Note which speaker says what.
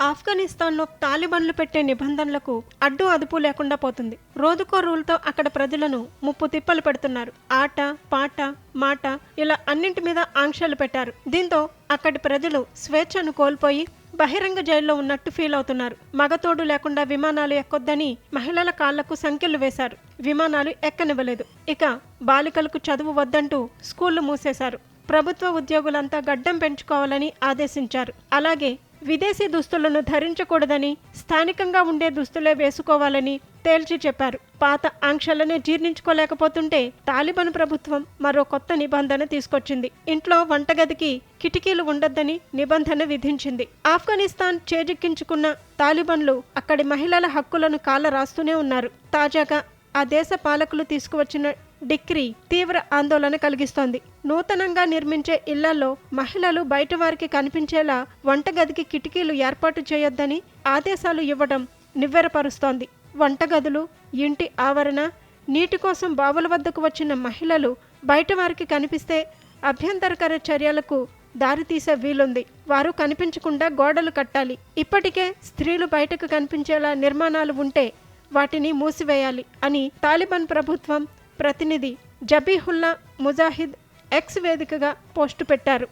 Speaker 1: ఆఫ్ఘనిస్తాన్లో తాలిబాన్లు పెట్టే నిబంధనలకు అడ్డు అదుపు లేకుండా పోతుంది. రోజుకో రూల్తో అక్కడ ప్రజలను ముప్పు తిప్పలు పెడుతున్నారు. ఆట పాట మాట ఇలా అన్నింటి మీద ఆంక్షలు పెట్టారు. దీంతో అక్కడి ప్రజలు స్వేచ్ఛను కోల్పోయి బహిరంగ జైల్లో ఉన్నట్టు ఫీల్ అవుతున్నారు. మగతోడు లేకుండా విమానాలు ఎక్కొద్దని మహిళల కాళ్ళకు సంఖ్యలు వేశారు. విమానాలు ఎక్కనివ్వలేదు. ఇక బాలికలకు చదువు వద్దంటూ స్కూళ్ళు మూసేశారు. ప్రభుత్వ ఉద్యోగులంతా గడ్డం పెంచుకోవాలని ఆదేశించారు. అలాగే విదేశీ దుస్తులను ధరించకూడదని స్థానికంగా ఉండే దుస్తులే వేసుకోవాలని తేల్చి చెప్పారు. పాత ఆంక్షలనే జీర్ణించుకోలేకపోతుంటే తాలిబాన్ ప్రభుత్వం మరో కొత్త నిబంధన తీసుకొచ్చింది. ఇంట్లో వంటగదికి కిటికీలు ఉండొద్దని నిబంధన విధించింది. ఆఫ్ఘనిస్తాన్ చేజిక్కించుకున్న తాలిబాన్లు అక్కడి మహిళల హక్కులను కాలరాస్తూనే ఉన్నారు. తాజాగా ఆ దేశ పాలకులు తీసుకువచ్చిన డిక్రీ తీవ్ర ఆందోళన కలిగిస్తోంది. నూతనంగా నిర్మించే ఇళ్ళలో మహిళలు బయట వారికి కనిపించేలా వంటగదికి కిటికీలు ఏర్పాటు చేయొద్దని ఆదేశాలు ఇవ్వడం నివ్వెరపరుస్తోంది. వంటగదులు ఇంటి ఆవరణ నీటి కోసం బావుల వద్దకు వచ్చిన మహిళలు బయట వారికి కనిపిస్తే అభ్యంతరకర చర్యలకు దారితీసే వీలుంది. వారు కనిపించకుండా గోడలు కట్టాలి. ఇప్పటికే స్త్రీలు బయటకు కనిపించేలా నిర్మాణాలు ఉంటే వాటిని మూసివేయాలి అని తాలిబాన్ ప్రభుత్వం ప్రతినిధి జబీహుల్లా ముజాహిద్ ఎక్స్ వేదికగా పోస్టు పెట్టారు.